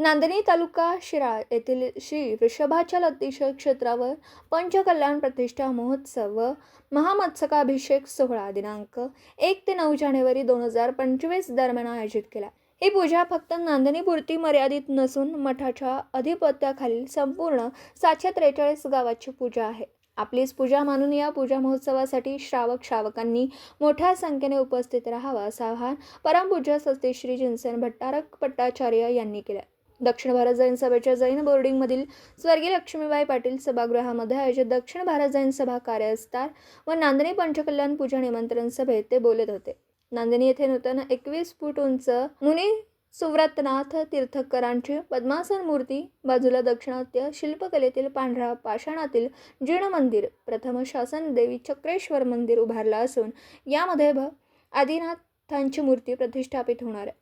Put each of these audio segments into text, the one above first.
नांदणी तालुका शिराळ येथील श्री वृषभाच्या अतिशय क्षेत्रावर पंचकल्याण प्रतिष्ठा महोत्सव व महामत्सकाभिषेक सोहळा दिनांक एक ते नऊ जानेवारी दोन हजार पंचवीस दरम्यान आयोजित केला. ही पूजा फक्त नांदणीपुरती मर्यादित नसून मठाच्या अधिपत्याखालील संपूर्ण सातशे त्रेचाळीस गावाची पूजा आहे. आपलीच पूजा मानून या पूजा महोत्सवासाठी श्रावक श्रावकांनी मोठ्या संख्येने उपस्थित राहावं असं आवाहन परमपूज्य सस्ते श्री जिनसेन भट्टारक पट्टाचार्य यांनी केलं. दक्षिण भारत जैन सभेच्या जैन बोर्डिंगमधील स्वर्गीय लक्ष्मीबाई पाटील सभागृहामध्ये आयोजित दक्षिण भारत जैन सभा कार्यस्थार व नांदणी पंचकल्याण पूजा निमंत्रण सभेत ते बोलत होते. नांदणी येथे नूतन एकवीस फूट उंच मुनी सुव्रतनाथ तीर्थकरांची पद्मासन मूर्ती बाजूला दक्षिणात्य शिल्पकलेतील पांढरा पाषाणातील जीर्ण मंदिर प्रथम शासन देवी चक्रेश्वर मंदिर उभारलं असून यामध्ये भ आदिनाथांची मूर्ती प्रतिष्ठापित होणार आहे.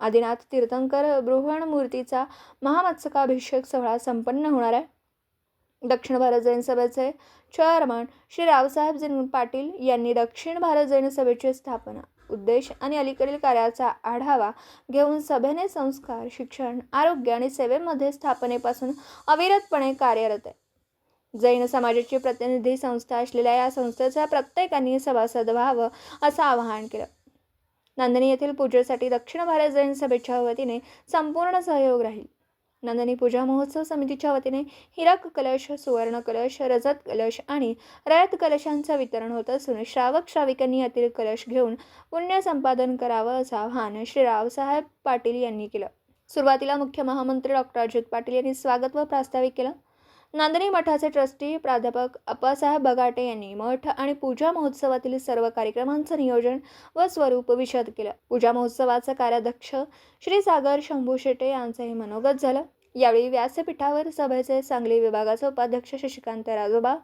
आदिनाथ तीर्थंकर बृहण मूर्तीचा महामत्सकाभिषेक सोहळा संपन्न होणार आहे. दक्षिण भारत जैन सभेचे चेअरमन श्री रावसाहेब जिन पाटील यांनी दक्षिण भारत जैन सभेची स्थापना उद्देश आणि अलीकडील कार्याचा आढावा घेऊन सभेने संस्कार शिक्षण आरोग्य आणि सेवेमध्ये स्थापनेपासून अविरतपणे कार्यरत आहे. जैन समाजाची प्रतिनिधी संस्था असलेल्या या संस्थेच्या प्रत्येकाने सभासद व्हावं असं आवाहन केलं. नंदनी येथील पूजेसाठी दक्षिण भारत जैन सभेच्या वतीने संपूर्ण सहयोग राहील. नंदनी पूजा महोत्सव समितीच्या वतीने हिरक कलश सुवर्ण कलश रजत कलश आणि रयत कलशांचं वितरण होत असून श्रावक श्राविकांनी यातील कलश घेऊन पुण्य संपादन करावं असं आवाहन श्री रावसाहेब पाटील यांनी केलं. सुरुवातीला मुख्य महामंत्री डॉक्टर अजित पाटील यांनी स्वागत व प्रास्ताविक केलं. नांदणी मठाचे ट्रस्टी प्राध्यापक अप्पासाहेब बगाटे यांनी मठ आणि पूजा महोत्सवातील सर्व कार्यक्रमांचं नियोजन व स्वरूप विशद केलं. पूजा महोत्सवाचं कार्याध्यक्ष श्री सागर शंभू शेटे यांचंही मनोगत झालं. यावेळी व्यासपीठावर सभेचे सांगली विभागाचे उपाध्यक्ष शशिकांत राजोबा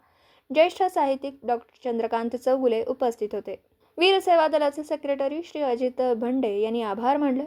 ज्येष्ठ साहित्यिक डॉक्टर चंद्रकांत चौगुले उपस्थित होते. वीर सेवा दलाचे सेक्रेटरी श्री अजित भंडे यांनी आभार मानले.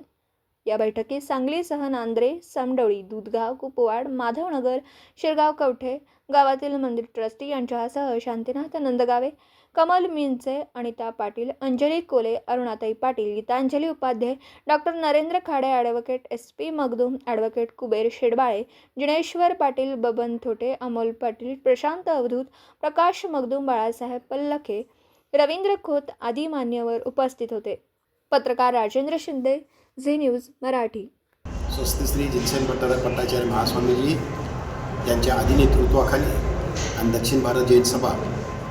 या बैठकीत सांगलीसह नांद्रे समडवळी दूधगाव कुपवाड माधवनगर शिरगाव कवठे गावातील मंदिर ट्रस्टी यांच्यासह Shantinath नंदगावे Kamal मिंचे Anita Patil Anjali Kole Arunatai Patil Geetanjali Upadhyay doctor Narendra Khade advocate S P Magdum advocate Kuber Shedbale Jineshwar Patil Baban Thote Amol Patil Prashant Avadhoot Prakash Magdum Balasaheb Pallakhe Ravindra Khot आदी मान्यवर उपस्थित होते. पत्रकार Rajendra Shinde Zee news Marathi. स्वस्त श्री जिनसेन भट्टारक भट्टाचार्य महास्वामीजी यांच्या आधी नेतृत्वाखाली आणि दक्षिण भारत जैन सभा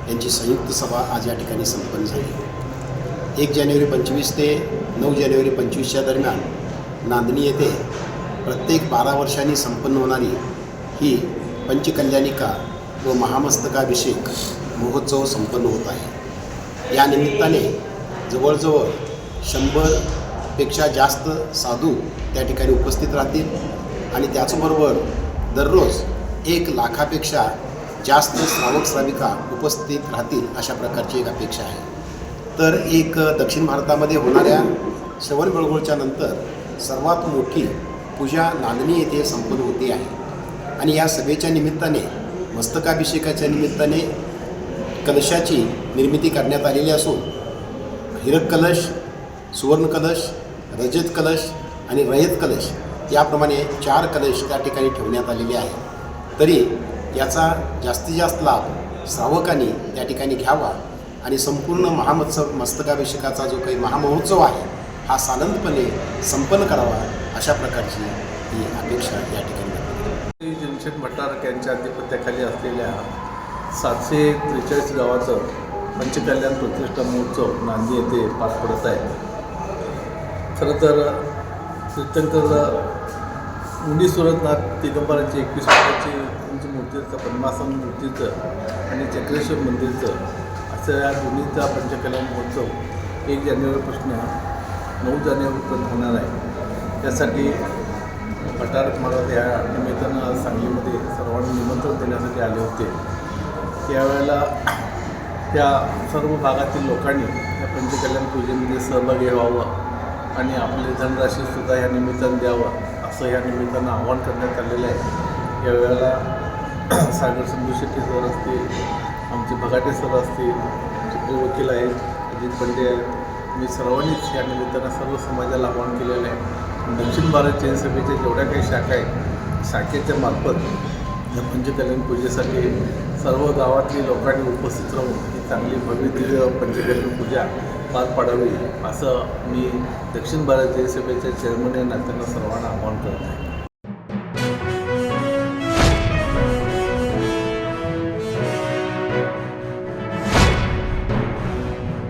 यांची संयुक्त सभा आज या ठिकाणी संपन्न झाली. एक जानेवारी पंचवीस ते नऊ जानेवारी पंचवीसच्या दरम्यान नांदणी येथे प्रत्येक बारा वर्षांनी संपन्न होणारी ही पंचकल्याणिका व महामस्तकाभिषेक महोत्सव संपन्न होत आहे. या निमित्ताने जवळजवळ पेक्षा जास्त साधू त्या ठिकाणी उपस्थित राहतील. आणि त्याचबरोबर दररोज एक लाखापेक्षा जास्त श्रावक श्राविका उपस्थित राहतील अशा प्रकारची एक अपेक्षा आहे. तर एक दक्षिण भारतामध्ये होणाऱ्या श्रवण बळगोळच्या नंतर सर्वात मोठी पूजा नांदणी येथे संपन्न होते आहे. आणि या सभेच्या निमित्ताने मस्तकाभिषेकाच्या निमित्ताने कलशाची निर्मिती करण्यात आलेली असून हिरक कलश सुवर्ण कलश रजत कलश आणि रयत कलश याप्रमाणे चार कलश त्या ठिकाणी ठेवण्यात आलेले आहे तरी याचा जास्तीत जास्त लाभ श्रावकांनी त्या ठिकाणी घ्यावा आणि संपूर्ण महामत्सव मस्तकाभिषेकाचा जो काही महामहोत्सव आहे हा सानंदपणे संपन्न करावा अशा प्रकारची ही अपेक्षा या ठिकाणी व्यक्त भट्टारक यांच्या अधिपत्याखाली असलेल्या सातशे त्रेचाळीस गावाचं पंचकल्याण प्रतिष्ठा महोत्सव नांदी येथे पार पडत आहे. खरं तर तीर्थंकर मुंडी सुरतनाथ दिगंबरांची एकवीस फुटाची उंच मूर्तीचं पद्मासन मूर्तीचं आणि चक्रेश्वर मंदिरचं असं या दोन्हीचा पंचकल्याण महोत्सव एक जानेवारीपासून नऊ जानेवारीपर्यंत होणार आहे. त्यासाठी भटारक महाराज या निमित्तानं सांगलीमध्ये सर्वांना निमंत्रण देण्यासाठी आले होते. त्यावेळेला त्या सर्व भागातील लोकांनी या पंचकल्याण पूजेमध्ये म्हणजे सहभागी व्हावं. आणि आपले धनराशीसुद्धा या निमित्तानं द्यावं असं या निमित्तानं आवाहन करण्यात आलेलं आहे. यावेळेला सागर संधू शेट्टी सर असतील आमचे भगाटे सर असतील जे वकील आहेत अजित पंडे आहेत मी सर्वांनीच या निमित्तानं सर्व समाजाला आवाहन केलेलं आहे. दक्षिण भारत जैन सभेच्या जेवढ्या काही शाखा आहेत शाखेच्या मार्फत या पंचकल्याण पूजेसाठी सर्व गावातली लोकांनी उपस्थित राहून ही चांगली भव्य दिव्य पंचकल्याण पूजा पार पाडावी असं मी दक्षिण भारत सभेच्या चेअरमन या नात्यानं सर्वांना आवाहन करत आहे